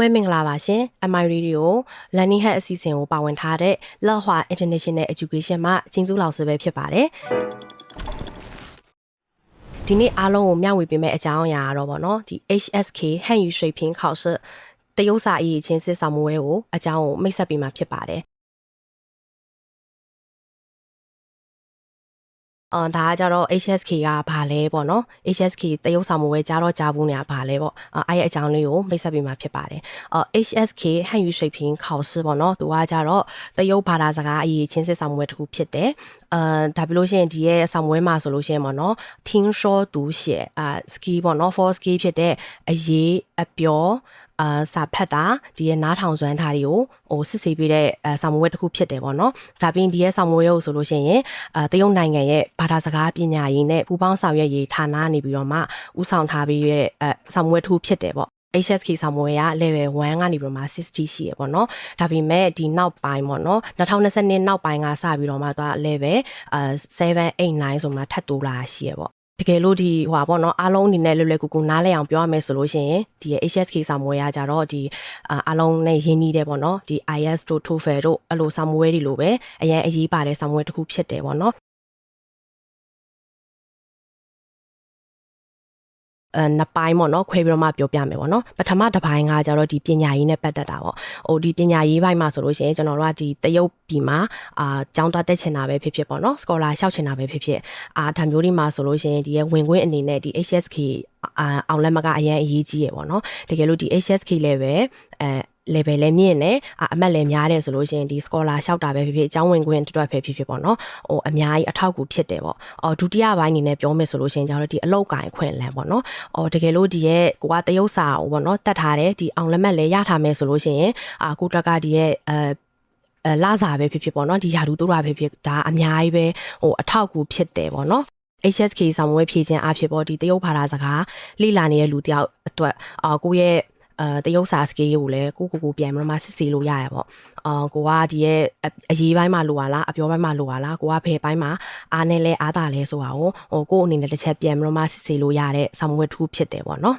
အားလုံးပဲမင်္ဂလာပါရှင် MI Radio Learning Hack အစီအစဉ်ကိုပါဝင်ထားတဲ့လက်ဟွာ International Education မှချင်းစုလောက်ဆပဲဖြစ်ပါတယ်ဒီနေ့အားလုံးကိုမျှဝေပေးမယ့်အကြောင်းအရာကတော့ဗောနော်ဒီ HSK ဟန်ယူရွှေဖင်းခေါက်စစ်တရုတ်စာအရေးချင်းစစ်ဆောင်မွေးကိုအကြောင်းကိုမိတ်ဆက်ပေးမှာဖြစ်ပါတယ် အော်ဒါကကြတော့ HSK ကဘာလဲပေါ့နော် HSK တရုတ်ဆောင်မဝဲကြားတော့ကြားဘူးနေတာဘာလဲပေါ့အဲ့ရဲ့အကြောင်းလေးကိုမိတ်ဆက်ပေးမှာဖြစ်ပါတယ်အော် HSK ဟန်ယူ水平考试ပေါ့နော်သူကကြတော့တရုတ်ဘာသာစကားအရေးချင်းစစ်ဆောင်မဝဲတစ်ခုဖြစ်တယ်အာဒါပြလို့ရှိရင်ဒီရဲ့ဆောင်မွေးမှာဆိုလို့ရှိရင်ပေါ့နော်听说读写အာ ski ပေါ့နော် for ski ဖြစ်တဲ့အရေးအပြော အာစာဖတ်တာဒီရဲ့နားထောင်စွမ်းထားတွေကိုဟိုစစ်ဆေးပေးတဲ့အဲဆောင်မွေးတစ်ခုဖြစ်တယ်ပေါ့နော်ဒါပြင်ဒီရဲ့ဆောင်မွေးကိုဆိုလို့ရှိရင်အဲတရုတ်နိုင်ငံရဲ့ဘာသာစကားပညာရေးနဲ့ပူပေါင်းဆောင်ရွက်ရေးဌာနနေပြီးတော့မှဥဆောင်ထားပြီးရဲ့အဲဆောင်မွေးတစ်ခုဖြစ်တယ်ပေါ့ HSK ဆောင်မွေက level 1ကနေပြီးတော့မှ60ရှိရပေါ့နော်ဒါပေမဲ့ဒီနောက်ပိုင်းပေါ့နော်2022နောက်ပိုင်းကစပြီးတော့မှသူက level 7 8 9ဆိုမှထပ်တိုးလာရှိရပေါ့ တကယ်လို့ဒီဟိုပါပေါ့နော်အားလုံးအနေနဲ့လွယ်လွယ်ကူကူနားလည်အောင်ပြောရမယ်ဆိုလို့ရှိရင်ဒီ HSK စာမွေးရကြတော့ဒီအားလုံးနဲ့ရင်းနှီးတယ်ပေါ့နော်ဒီ IS တို့ TOEFL တို့အဲ့လိုစာမွေးတွေလိုပဲအရင်အရေးပါတဲ့စာမွေးတစ်ခုဖြစ်တယ်ပေါ့နော် နှစ်ပိုင်းပေါ့နော်ခွဲပြီးတော့မှပြောပြမယ်ပေါ့နော်ပထမတစ်ပိုင်းကကျတော့ဒီပညာရေးနဲ့ပတ်သက်တာပေါ့ဟိုဒီပညာရေးဘိုင်းမှာဆိုလို့ရှိရင်ကျွန်တော်တို့ကဒီတရုတ်ပြည်မှာအာကျောင်းသွားတက်ချင်တာပဲဖြစ်ဖြစ်ပေါ့နော် scholar လျှောက်ချင်တာပဲဖြစ်ဖြစ်အာဒါမျိုးတွေမှာဆိုလို့ရှိရင်ဒီရဲ့ဝင်ခွင့်အနေနဲ့ဒီ HSK အာအောင်လက်မကအရင်အရေးကြီးရပေါ့နော်တကယ်လို့ဒီ HSK level အဲ level လည်းမြင့်နေအမှတ်လည်းများတယ်ဆိုလို့ရှိရင်ဒီ scholar လျှောက်တာပဲဖြစ်ဖြစ်အကြောင်းဝင်ခွင့်တွတ်ပဲဖြစ်ဖြစ်ပေါ့နော်ဟိုအများကြီးအထောက်အကူဖြစ်တယ်ပေါ့အော်ဒုတိယပိုင်းအနေနဲ့ပြောမယ်ဆိုလို့ရှိရင်ကျတော့ဒီအလောက်ကိုင်ခွင့်လန်းပေါ့နော်အော်တကယ်လို့ဒီရဲ့ကိုကတရုတ်စာဟိုပေါ့နော်တတ်ထားတယ်ဒီအောင်လက်မှတ်လည်းရထားမယ်ဆိုလို့ရှိရင်အာကိုတက်ကဒီရဲ့အဲအဲလာစာပဲဖြစ်ဖြစ်ပေါ့နော်ဒီယာဒူတိုးတာပဲဖြစ်ဒါအများကြီးပဲဟိုအထောက်အကူဖြစ်တယ်ပေါ့နော် HSK ဆောင်မွေးဖြည့်ခြင်းအဖြစ်ပေါ့ဒီတရုတ်ဘာသာစကားလိလာနေတဲ့လူတယောက်အတွက်အာကိုရဲ့ အဲတရုတ်စာစကေးကိုလည်းကိုကိုကိုပြန်ပြီးမှစစ်ဆေးလို့ရရပေါ့အာကိုကဒီရဲ့အရေးပိုင်းမှာလိုပါလားအပြောပိုင်းမှာလိုပါလားကိုကဘယ်ပိုင်းမှာအားနဲ့လဲအားတာလဲဆိုတာကိုဟိုကိုအနေနဲ့တစ်ချက်ပြန်ပြီးမှစစ်ဆေးလို့ရတဲ့ဆောင်ဝတ်ထူးဖြစ်တယ်ပေါ့နော်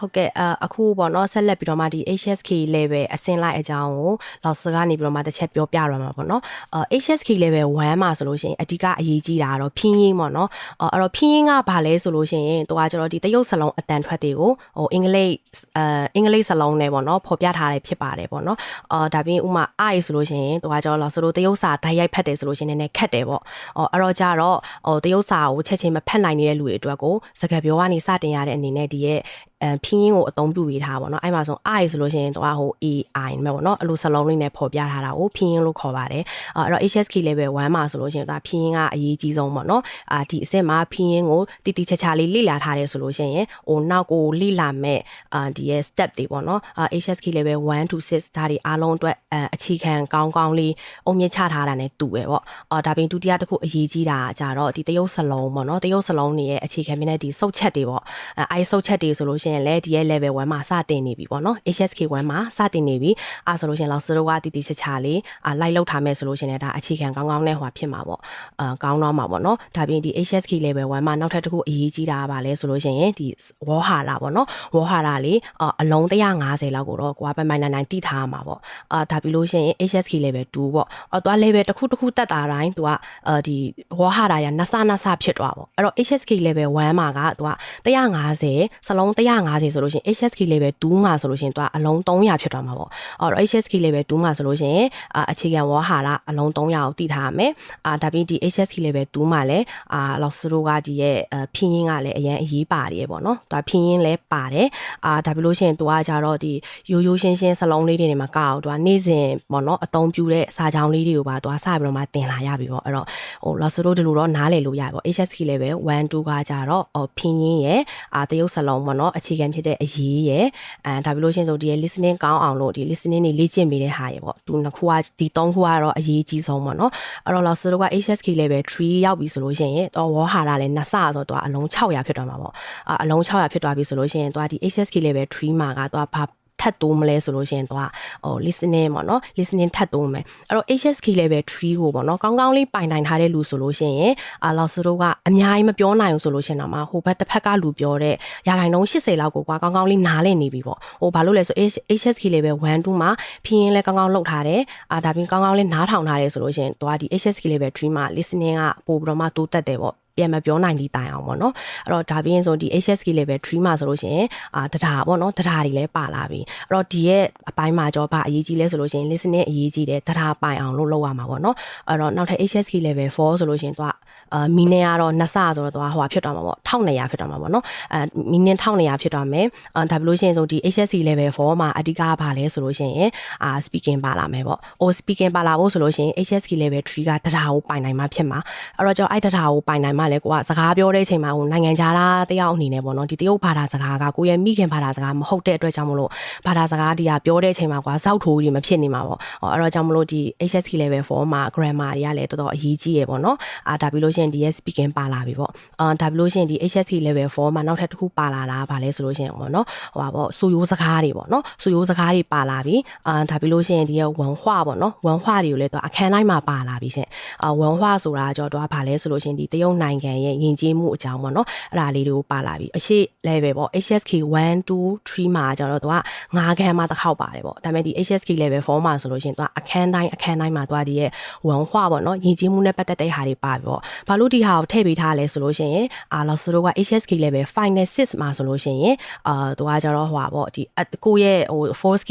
ဟုတ်ကဲ့အခုပေါ့နော်ဆက်လက်ပြီးတော့မှဒီ HSK level အဆင့်လိုက်အကြောင်းကိုလောက်စကနေပြီးတော့မှတစ်ချက်ပြောပြရမှာပေါ့နော်အ HSK level 1မှာဆိုလို့ရှိရင်အဓိကအရေးကြီးတာကတော့ဖြင်းရင်းပေါ့နော်အဲ့တော့ဖြင်းရင်းကဘာလဲဆိုလို့ရှိရင်တော့ကျတော့ဒီတရုတ်စလုံးအတန်ထွက်တွေကိုဟိုအင်္ဂလိပ်အအင်္ဂလိပ်စလုံးနဲ့ပေါ့နော်ဖော်ပြထားတယ်ဖြစ်ပါတယ်ပေါ့နော်အော်ဒါပြင်ဥမာအားရဆိုလို့ရှိရင်တော့ကျတော့လောက်စလို့တရုတ်စာဓာတ်ရိုက်ဖတ်တယ်ဆိုလို့ရှိရင်လည်းခက်တယ်ပေါ့အော်အဲ့တော့ကြတော့ဟိုတရုတ်စာကိုချက်ချင်းမဖတ်နိုင်နေတဲ့လူတွေအတွက်ကိုစကားပြောကနေစတင်ရတဲ့အနေနဲ့ဒီရဲ့အဲဖင်းကိုအသုံးပြုပေးထားပါတော့အဲ့မှာဆို i ဆိုလို့ရှိရင်တော့ဟို ai မှာပေါ့နော်အဲ့လိုစလုံးလေးနဲ့ဖော်ပြထားတာကိုဖင်းလို့ခေါ်ပါတယ်အဲ့တော့ HSK level 1မှာဆိုလို့ရှိရင်ဒါဖင်းကအရေးကြီးဆုံးပေါ့နော်အာဒီအစ်စ်မှာဖင်းကိုတီတီချာချာလေးလေ့လာထားတယ်ဆိုလို့ရှိရင်ဟိုနောက်ကိုလေ့လာမဲ့အာဒီရဲ့ step တွေပေါ့နော်အာ HSK level 1 to 6ဒါတွေအားလုံးအတွက်အအခြေခံကောင်းကောင်းလေးအုံမြင့်ချထားတာ ਨੇ တူပဲပေါ့အော်ဒါပြင်ဒုတိယတစ်ခုအရေးကြီးတာကြတော့ဒီတရုတ်စလုံးပေါ့နော်တရုတ်စလုံးတွေရဲ့အခြေခံမြင့်တဲ့ဒီစုတ်ချက်တွေပေါ့အဲအဲစုတ်ချက်တွေဆိုလို့ရှိရင်လည်းဒီရဲ့ level 1မှာစတင်နေပြီပေါ့နော် HSK 1မှာစတင်နေပြီအဲဆိုလို့ရှိရင်လောက်စတော့ကတီတီချာချာလေးအာလိုက်လောက်ထားမယ်ဆိုလို့ရှိရင်လည်းဒါအခြေခံကောင်းကောင်းနဲ့ဟွာဖြစ်မှာပေါ့အာကောင်းတော့မှာပေါ့နော်ဒါပြင်ဒီ HSK level 1မှာနောက်ထပ်တစ်ခုအရေးကြီးတာကဘာလဲဆိုလို့ရှိရင်ဒီဝေါ်ဟာလာပေါ့နော်ဝေါ်ဟာလာလေးအလုံး150လောက်ကိုတော့ကိုကပိုင်ပိုင်နိုင်နိုင်တိထားမှာပေါ့အာဒါပြီးလို့ရှိရင် HSK level 2ပေါ့အော်သွား level တစ်ခုတစ်ခုတက်တာတိုင်းသူကအာဒီဝေါ်ဟာလာရနဆနဆဖြစ်သွားပေါ့အဲ့တော့ HSK level 1မှာကသူက150စလုံး150ဆိုလို့ရှိရင် HSK level 2မှာဆိုလို့ရှိရင်သူကအလုံး300ဖြစ်သွားမှာပေါ့အဲ့တော့ HSK level 2မှာဆိုလို့ရှိရင်အခြေခံဝေါ်ဟာလာအလုံး300ကိုတည်ထားရမယ်အာဒါပြီးဒီ HSK level 2မှာလည်းအာလောက်စရိုကဒီရဲ့ဖြင်းရင်းကလည်းအရင်အရေးပါတယ်ပေါ့နော်သူကဖြင်းရင်းလည်းပါတယ်အာဒါပြီးလို့ရှိရင်သူကကြတော့ဒီရိုးရိုးရှင်းရှင်းစလုံးလေးတွေနေမှာကောက်သူကနေ့စဉ်ပေါ့နော်အသုံးပြုတဲ့စာကြောင်းလေးတွေကိုပါသူကစပြီးတော့မှတင်လာရပြီပေါ့အဲ့တော့ဟိုလောက်စရိုဒီလိုတော့နားလည်လို့ရပါပေါ့ HSK level 1 2ကကြတော့ဟိုဖြင်းရင်းရဲ့အာတရုပ်စလုံးပေါ့နော်အခြေခံဖြစ်တဲ့အရေးရဲ့အဲဒါပြီးလို့ရှိရင်ဆိုဒီရဲ့ listening ကောင်းအောင်လို့ဒီ listening တွေလေ့ကျင့်ပေးတဲ့ဟာရေပေါ့သူနှစ်ခုကဒီသုံးခုကတော့အရေးကြီးဆုံးပေါ့နော်အဲ့တော့လောက်စရိုက HSK level 3ရောက်ပြီဆိုလို့ရှိရင်တော့ဝေါ်ဟာတာလည်းနှစ်ဆဆိုတော့အလုံး600ဖြစ်သွားမှာပေါ့အလုံး600ဖြစ်သွားပြီဆိုလို့ရှိရင်တော့ဒီ HSK level 3မှာကတော့ဘာ ထတ်တိုးမလဲဆိုလို့ရှိရင်တော့ဟို listening ပေါ့နော် listening ထပ်တိုးမယ်အဲ့တော့ HSK level 3ကိုပေါ့နော်ကောင်းကောင်းလေးပိုင်နိုင်ထားတဲ့လူဆိုလို့ရှိရင်အာလောက်စတို့ကအများကြီးမပြောနိုင်ဘူးဆိုလို့ရှိရင်တော့မှဟိုဘက်တစ်ဖက်ကလူပြောတဲ့ရာခိုင်နှုန်း80လောက်ကိုကွာကောင်းကောင်းလေးနားလည်နေပြီပေါ့ဟိုဘာလို့လဲဆို HSK level 1 2မှာဖြင်းရင်လည်းကောင်းကောင်းလုပ်ထားတယ်အာဒါပြင်ကောင်းကောင်းလေးနားထောင်ထားတယ်ဆိုလို့ရှိရင်တော့ဒီ HSK level 3မှာ listening ကပို့ပြီးတော့မှတိုးတက်တယ်ပေါ့ ပြန်မပြောနိုင်ဒီတိုင်အောင်ပေါ့နော်အဲ့တော့ဒါပြီးရင်ဆိုဒီ HSK level 3မှာဆိုလို့ရှိရင်အာတဒါပေါ့နော်တဒါတွေလည်းပါလာပြီအဲ့တော့ဒီရဲ့အပိုင်းမှာကြောဘာအရေးကြီးလဲဆိုလို့ရှိရင် listening အရေးကြီးတယ်တဒါပိုင်အောင်လို့လုပ်ရမှာပေါ့နော်အဲ့တော့နောက်ထပ် HSK level 4ဆိုလို့ရှိရင်သူကအာမီနင်ကတော့နှစ်ဆဆိုတော့သူကဟိုဖြစ်သွားမှာပေါ့1200ဖြစ်သွားမှာပေါ့နော်အဲမီနင်1200ဖြစ်သွားမယ်အာဒါပြီးလို့ရှိရင်ဆိုဒီ HSC level 4မှာအဓိကကဘာလဲဆိုလို့ရှိရင်အာ speaking ပါလာမယ်ပေါ့။ or speaking ပါလာဖို့ဆိုလို့ရှိရင် HSK level 3ကတဒါကိုပိုင်နိုင်မှဖြစ်မှာ။အဲ့တော့ကျွန်တော်အဲ့တဒါကိုပိုင်နိုင်မှလည်းကိုကစကားပြောတဲ့အချိန်မှာဟိုနိုင်ငံခြားသားတယောက်အနေနဲ့ပေါ့နော်ဒီတရုတ်ဘာသာစကားကကိုရဲ့မိခင်ဘာသာစကားမဟုတ်တဲ့အတွက်ကြောင့်မလို့ဘာသာစကားဒီကပြောတဲ့အချိန်မှာကွာစောက်ထိုးကြီးမဖြစ်နေမှာပေါ့။အဲ့တော့ကြောင့်မလို့ဒီ HSK level 4မှာ grammar တွေကလည်းတော်တော်အရေးကြီးရပေါ့နော်။အာဒါပြီးလို့ရှိရင်ဒီရဲ့ speaking ပါလာပြီပေါ့။အာဒါပြီးလို့ရှိရင်ဒီ HSK level 4မှာနောက်ထပ်တစ်ခုပါလာတာဗာလဲဆိုလို့ရှိရင်ပေါ့နော်။ဟိုပါပေါ့စူရိုးစကားတွေပေါ့နော်။စူရိုးစကားတွေပါလာပြီ။အာဒါပြီးလို့ရှိရင်ဒီရဲ့ဝန်ဟွာပေါ့နော်။ဝန်ဟွာတွေကိုလည်းတော့အခန်းတိုင်းမှာပါလာပြီရှင်။အာဝန်ဟွာဆိုတာကြောတော့ဗာလဲဆိုလို့ရှိရင်ဒီတရုတ်နိုင်ငံရဲ့ယဉ်ကျေးမှုအကြောင်းပေါ့နော်။အဲ့ဒါလေးတွေကိုပါလာပြီ။အရှိ level ပေါ့ HSK 1 2 3မှာကျတော့သူက9ခန်းမှာတစ်ခေါက်ပါတယ်ပေါ့။ဒါပေမဲ့ဒီ HSK level 4မှာဆိုလို့ရှိရင်သူကအခန်းတိုင်းအခန်းတိုင်းမှာသူကဒီရဲ့ဝန်ဟွာပေါ့နော်။ယဉ်ကျေးမှုနဲ့ပတ်သက်တဲ့ဟာတွေပါပြီပေါ့။ဘာလို့ဒီဟာကိုထည့်ပေးထားလဲဆိုလို့ရှိရင်အာလောစတို့က HSK level 5နဲ့6မှာဆိုလို့ရှိရင်အာသူကကျတော့ဟိုပါပေါ့ဒီကိုရဲ့ဟို 4K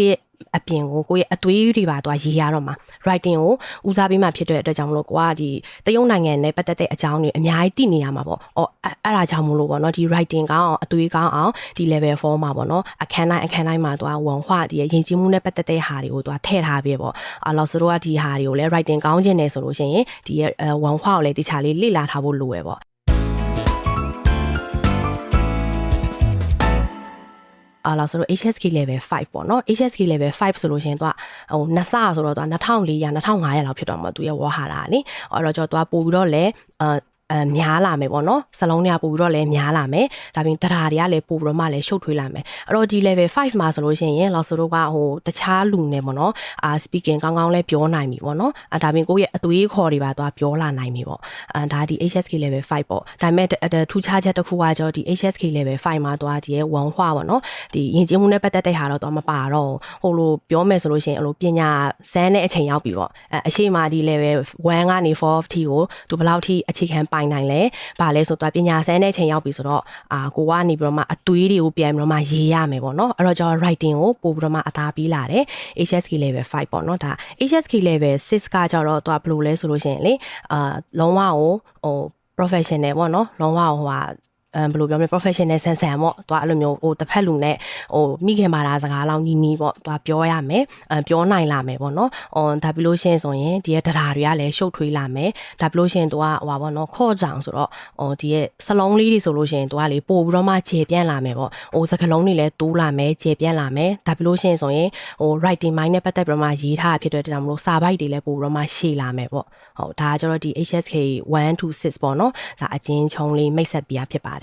အပြင်ကိုကိုရဲ့အသွေးတွေပါတော့ရေးရတော့မှာ writing ကိုဦးစားပေးမှဖြစ်တဲ့အတွက်ကြောင့်မလို့ကိုကဒီတရုတ်နိုင်ငံနဲ့ပတ်သက်တဲ့အကြောင်းတွေအများကြီးသိနေရမှာပေါ့။အော်အဲ့ဒါကြောင့်မလို့ပေါ့နော်ဒီ writing ကောင်းအောင်အသွေးကောင်းအောင်ဒီ level 4မှာပေါ့နော်အခန်းတိုင်းအခန်းတိုင်းမှာသူကဝန်ဟွာဒီယဉ်ကျေးမှုနဲ့ပတ်သက်တဲ့ဟာတွေကိုသူကထည့်ထားပြပေါ့။အော်လို့ဆိုတော့ကဒီဟာတွေကိုလည်း writing ကောင်းခြင်းနဲ့ဆိုလို့ရှိရင်ဒီဝန်ဟွာကိုလည်းတခြားလေးလေ့လာထားဖို့လိုရပေါ့။ အာလာဆိုတော့ HSK level 5ပေါ့နော် HSK level 5ဆိုလို့ရှိရင်သူကဟိုနှစ်ဆဆိုတော့သူက2400 2500လောက်ဖြစ်တော့မှာသူရဲ့ဝါဟာရလေအဲ့တော့ကျွန်တော်သူကပို့ပြီးတော့လဲအာ အများလာမယ်ပေါ့နော်စလုံးတွေကပို့ပြီးတော့လည်းများလာမယ်ဒါပြင်တရာတွေကလည်းပို့ပြီးတော့မှလည်းရှုပ်ထွေးလာမယ်အဲ့တော့ဒီ level 5မှာဆိုလို့ရှိရင်လောက်ဆိုတော့ကဟိုတခြားလူနေပေါ့နော်အာ speaking ကောင်းကောင်းလည်းပြောနိုင်ပြီပေါ့နော်အဲဒါပြင်ကိုယ့်ရဲ့အသွေးခေါ်တွေပါသွားပြောလာနိုင်ပြီပေါ့အဲဒါဒီ HSK level 5ပေါ့ဒါပေမဲ့ထူးခြားချက်တစ်ခုကကြောဒီ HSK level 5မှာသွားဒီရဲ့1ဟွာပေါ့နော်ဒီယဉ်ကျေးမှုနဲ့ပတ်သက်တဲ့ဟာတော့တော့မပါတော့ဟိုလိုပြောမယ်ဆိုလို့ရှိရင်အဲ့လိုပညာစမ်းတဲ့အချိန်ရောက်ပြီပေါ့အဲအရှိမဒီ level 1ကနေ4 T ကိုသူဘယ်လောက်ထိအခြေခံပိုင်နိုင်လဲ။ဘာလဲဆိုတော့ပညာစမ်းတဲ့ချိန်ရောက်ပြီဆိုတော့အာကိုကနေပြီးတော့မှအသွေးတွေကိုပြန်ပြီးတော့မှရေးရမယ်ပေါ့နော်။အဲ့တော့ကျွန်တော် writing ကိုပို့ပြီးတော့မှအသာပြီးလာတယ်။ HSK level 5ပေါ့နော်။ဒါ HSK level 6ကကြတော့သူကဘယ်လိုလဲဆိုလို့ရှိရင်လေအာလုံးဝကိုဟို professional ပေါ့နော်။လုံးဝဟိုဟာ အဲဘယ်လိုပြောမလဲ professional ဆန်ဆန်ပေါ့သူအဲ့လိုမျိုးဟိုတစ်ဖက်လူနဲ့ဟိုမိခင်မာတာစကားလောက်နီးနီးပေါ့သူပြောရမယ်အဲပြောနိုင်လာမယ်ပေါ့နော်ဟိုဒါပြီးလို့ရှိရင်ဆိုရင်ဒီရဲ့တရားတွေကလည်းရှုပ်ထွေးလာမယ်ဒါပြီးလို့ရှိရင်သူကဟိုပါပေါ့နော်ခေါ့ကြောင်ဆိုတော့ဟိုဒီရဲ့စလုံးလေးတွေဆိုလို့ရှိရင်သူကလေပို့ပြီးတော့မှခြေပြန့်လာမယ်ပေါ့ဟိုစကလုံးတွေလည်းတိုးလာမယ်ခြေပြန့်လာမယ်ဒါပြီးလို့ရှိရင်ဆိုရင်ဟို writing mind နဲ့ပတ်သက်ပြီးတော့မှရေးထားဖြစ်တဲ့ကြောင့်မလို့စာပိုက်တွေလည်းပို့ပြီးတော့မှရှေ့လာမယ်ပေါ့ဟုတ်ဒါကကျတော့ဒီ HSK 1 to 6ပေါ့နော်ဒါအချင်းချုံလေးမိတ်ဆက်ပြဖြစ်ပါတယ်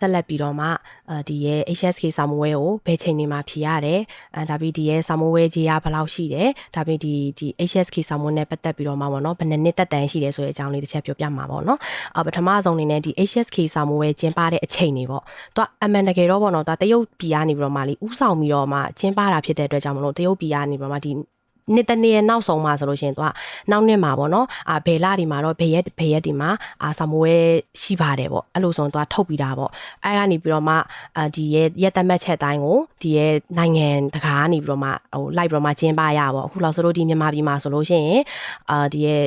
ဆက်လက်ပြီးတော့မှအဲဒီရဲ့ HSK စာမိုးဝဲကိုဘယ်ချိန်နေမှာဖြေရတယ်အဲဒါပြီးဒီရဲ့စာမိုးဝဲကြီးကဘယ်လောက်ရှိတယ်ဒါပြီးဒီဒီ HSK စာမိုးနဲ့ပတ်သက်ပြီးတော့မှပေါ့နော်ဘယ်နှစ်နှစ်သက်တမ်းရှိတယ်ဆိုတဲ့အကြောင်းလေးတစ်ချက်ပြောပြမှာပေါ့နော်အပထမဆုံးအနေနဲ့ဒီ HSK စာမိုးဝဲကျင်းပတဲ့အချိန်တွေပေါ့သူကအမှန်တကယ်တော့ပေါ့နော်သူတရုတ်ပြည်ကနေပြီးတော့မှလीဥဆောင်ပြီးတော့မှကျင်းပတာဖြစ်တဲ့အတွက်ကြောင့်မလို့တရုတ်ပြည်ကနေပြီးတော့မှဒီ နှစ်တနေ့ရဲ့နောက်ဆုံးမှာဆိုလို့ရှိရင်သူကနောက်နှစ်မှာပေါ့နော်အာဘယ်လဒီမှာတော့ဘယ်ရက်ဘယ်ရက်ဒီမှာအာဆာမွေးရှိပါတယ်ပေါ့အဲ့လိုဆိုရင်သူကထုတ်ပြီးတာပေါ့အဲ့ကနေပြီးတော့မှအာဒီရဲ့ရက်တမတ်ချက်တိုင်းကိုဒီရဲ့နိုင်ငံတကာကနေပြီးတော့မှဟိုလိုက်ပြီးတော့မှကျင်းပရပါအခုလောက်ဆိုလို့ဒီမြန်မာပြည်မှာဆိုလို့ရှိရင်အာဒီရဲ့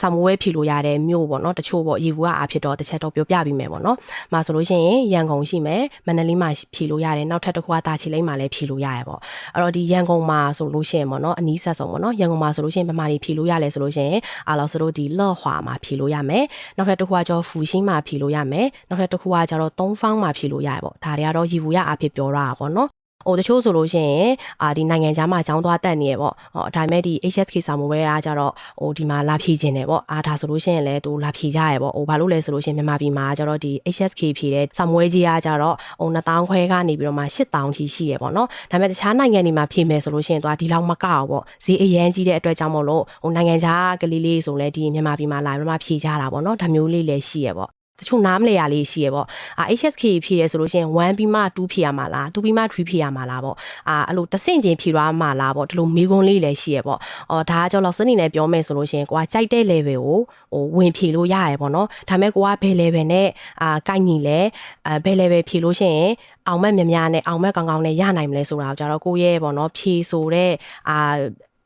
ဆာမွေးဖြီလို့ရတဲ့မြို့ပေါ့နော်တချို့ပေါ့ရေဘူးကအဖြစ်တော့တစ်ချက်တော့ပြောပြပြီးမယ်ပေါ့နော်။မှာဆိုလို့ရှိရင်ရန်ကုန်ရှိမယ်မန္တလေးမှာဖြီလို့ရတယ်နောက်ထပ်တစ်ခုကတာချီလိမ့်မှာလည်းဖြီလို့ရရပေါ့။အဲ့တော့ဒီရန်ကုန်မှာဆိုလို့ရှိရင်ပေါ့နော်အနီးဆက်ဆုံးပေါ့နော်ရန်ကုန်မှာဆိုလို့ရှိရင်ဗမာတွေဖြီလို့ရလဲဆိုလို့ရှိရင်အားလို့ဆိုလို့ဒီလော့ဟွာမှာဖြီလို့ရမယ်။နောက်ထပ်တစ်ခုကကျတော့ဖူရှင်းမှာဖြီလို့ရမယ်။နောက်ထပ်တစ်ခုကကျတော့တုံးဖောင်းမှာဖြီလို့ရရပေါ့။ဒါတွေကတော့ရေဘူးရအဖြစ်ပြောရတာပေါ့နော် ဟိုတချို့ဆိုလို့ရှိရင်အာဒီနိုင်ငံခြားမှာကျောင်းသွားတက်နေရပေါ့ဟောဒါပေမဲ့ဒီ HSK စာမိုးဝဲကကြတော့ဟိုဒီမှာလာဖြည့်ခြင်းတယ်ပေါ့အာဒါဆိုလို့ရှိရင်လည်းသူလာဖြည့်ကြရပေါ့ဟိုဘာလို့လဲဆိုလို့ရှိရင်မြန်မာပြည်မှာကြတော့ဒီ HSK ဖြည့်တဲ့စာမိုးဝဲကြီးကကြတော့ဟို2000ခွဲကနေပြီးတော့မှ8000ထိရှိရပေါ့နော်ဒါပေမဲ့တခြားနိုင်ငံတွေမှာဖြည့်မယ်ဆိုလို့ရှိရင်သူကဒီလောက်မကောက်ပေါ့ဈေးအရန်ကြီးတဲ့အတွက်ကြောင့်မို့လို့ဟိုနိုင်ငံခြားကလေးလေးဆိုလည်းဒီမြန်မာပြည်မှာလာပြီးမှဖြည့်ကြတာပေါ့နော်ဒါမျိုးလေးလည်းရှိရပေါ့ တချို့နားမလဲရလေးရှိရပေါ့အာ HSK ဖြည့်ရဆိုလို့ရှိရင်1ပြီးမှ2ဖြည့်ရမှာလား2ပြီးမှ3ဖြည့်ရမှာလားပေါ့အာအဲ့လိုတစ်ဆင့်ချင်းဖြည့်သွားမှာလားပေါ့ဒီလိုမေးခွန်းလေးလည်းရှိရပေါ့အော်ဒါကကြောင့်လောက်စနေနဲ့ပြောမယ်ဆိုလို့ရှိရင်ကိုကကြိုက်တဲ့ level ကိုဟိုဝင်ဖြည့်လို့ရရပေါ့နော်ဒါပေမဲ့ကိုကဘယ် level နဲ့အာကိုက်ညီလဲအဲဘယ် level ဖြည့်လို့ရှိရင်အောင်မဲ့မြများနဲ့အောင်မဲ့ကောင်းကောင်းနဲ့ရနိုင်မလဲဆိုတာကိုကြတော့ကိုရဲ့ပေါ့နော်ဖြည့်ဆိုတဲ့အာ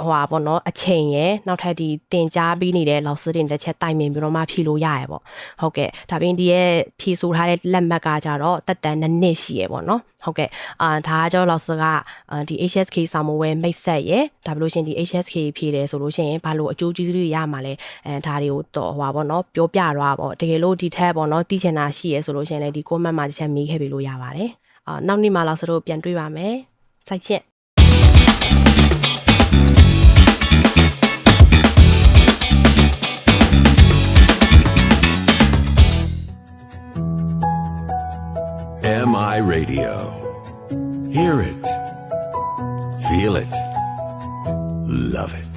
ဟိုပါပေါ့နော်အချိန်ရယ်နောက်ထပ်ဒီတင် जा ပြီးနေတဲ့လောက်စတင်တစ်ချက်တိုင်ပင်ပြီးတော့မှဖြည့်လို့ရရပေါ့ဟုတ်ကဲ့ဒါပြင်ဒီရဲ့ဖြည့်ဆိုထားတဲ့လက်မှတ်ကကြတော့တက်တန်နှစ်နှစ်ရှိရပေါ့နော်ဟုတ်ကဲ့အာဒါကကြောလောက်စကအာဒီ HSK စာမိုးဝဲမိတ်ဆက်ရယ်ဒါဘလို့ရှင်ဒီ HSK ဖြည့်တယ်ဆိုလို့ရှိရင်ဘာလို့အကျိုးကျေးဇူးတွေရမှာလဲအဲဒါတွေကိုတော့ဟိုပါပေါ့နော်ပြောပြတော့ပေါ့တကယ်လို့ဒီထက်ပေါ့နော်သိချင်တာရှိရယ်ဆိုလို့ရှိရင်လည်းဒီ comment မှာတစ်ချက်မေးခဲ့ပြီးလို့ရပါတယ်အာနောက်နေ့မှလောက်စတော့ပြန်တွေ့ပါမယ်စိုက် MI Radio. Hear it. Feel it. Love it.